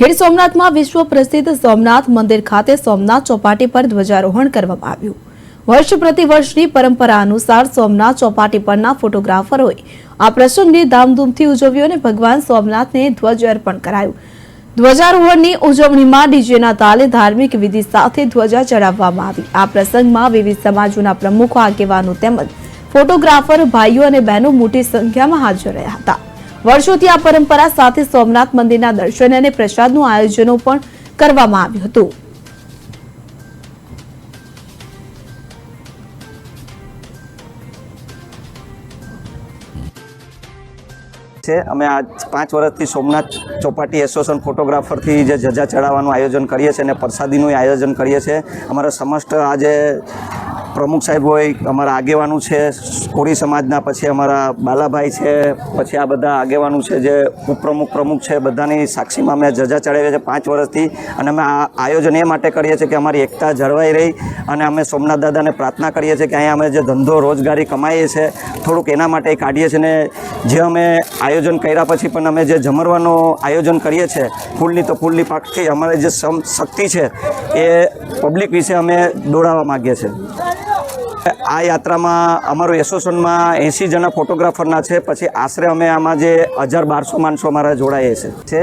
ગીર સોમનાથમાં વિશ્વ પ્રસિદ્ધ સોમનાથ મંદિર ખાતે સોમનાથ ચોપાટી પર ધ્વજારોહણ કરવામાં આવ્યું. વર્ષ પ્રતિ વર્ષની પરંપરા અનુસાર સોમનાથ ચોપાટી પરના ફોટોગ્રાફરોએ આ પ્રસંગને ધામધૂમથી ઉજવ્યો અને ભગવાન સોમનાથને ધ્વજ અર્પણ કરાયું. ધ્વજારોહણની ઉજવણીમાં ડીજેના તાલે ધાર્મિક વિધિ સાથે ધ્વજા ચડાવવામાં આવી. આ પ્રસંગમાં વિવિધ સમાજોના પ્રમુખો આગેવાનો તેમજ ફોટોગ્રાફર, ભાઈઓ અને બહેનો મોટી સંખ્યામાં હાજર રહ્યા હતા. વર્ષોથી આ પરંપરા સાથે સોમનાથ મંદિરના દર્શન અને પ્રસાદનું આયોજનો પણ કરવામાં આવ્યું હતું. છે, અમે આ પાંચ વર્ષથી સોમનાથ ચોપાટી એસોસિએશન ફોટોગ્રાફરથી જે જજા ચડાવવાનું આયોજન કરીએ છીએ અને પ્રસાદીનું આયોજન કરીએ છીએ. અમારા સમસ્ત આજે પ્રમુખ સાહેબ હોય, અમારા આગેવાનું છે કોરી સમાજના પછી અમારા બાલાભાઈ છે, પછી આ બધા આગેવાનું છે જે ઉપપ્રમુખ પ્રમુખ છે, બધાની સાક્ષીમાં અમે જજા ચડાવીએ છીએ પાંચ વર્ષથી અને અમે આ આયોજન એ માટે કરીએ છીએ કે અમારી એકતા જળવાઈ રહી અને અમે સોમનાથ દાદાને પ્રાર્થના કરીએ છીએ કે અહીંયા અમે જે ધંધો, રોજગારી કમાઈએ છીએ, થોડુંક એના માટે કાઢીએ છીએ ને જે અમે આયોજન કર્યા પછી પણ અમે જે જમરવાનું આયોજન કરીએ છીએ, ફૂલની તો ફૂલની પાકથી અમારી જે શક્તિ છે એ પબ્લિક વિશે અમે દોડાવવા માગીએ છીએ. આ યાત્રામાં અમારું એસોસિએશનમાં એંસી જણા ફોટોગ્રાફરના છે. પછી આશરે અમે આમાં જે હજાર બારસો માણસો અમારા છે છે.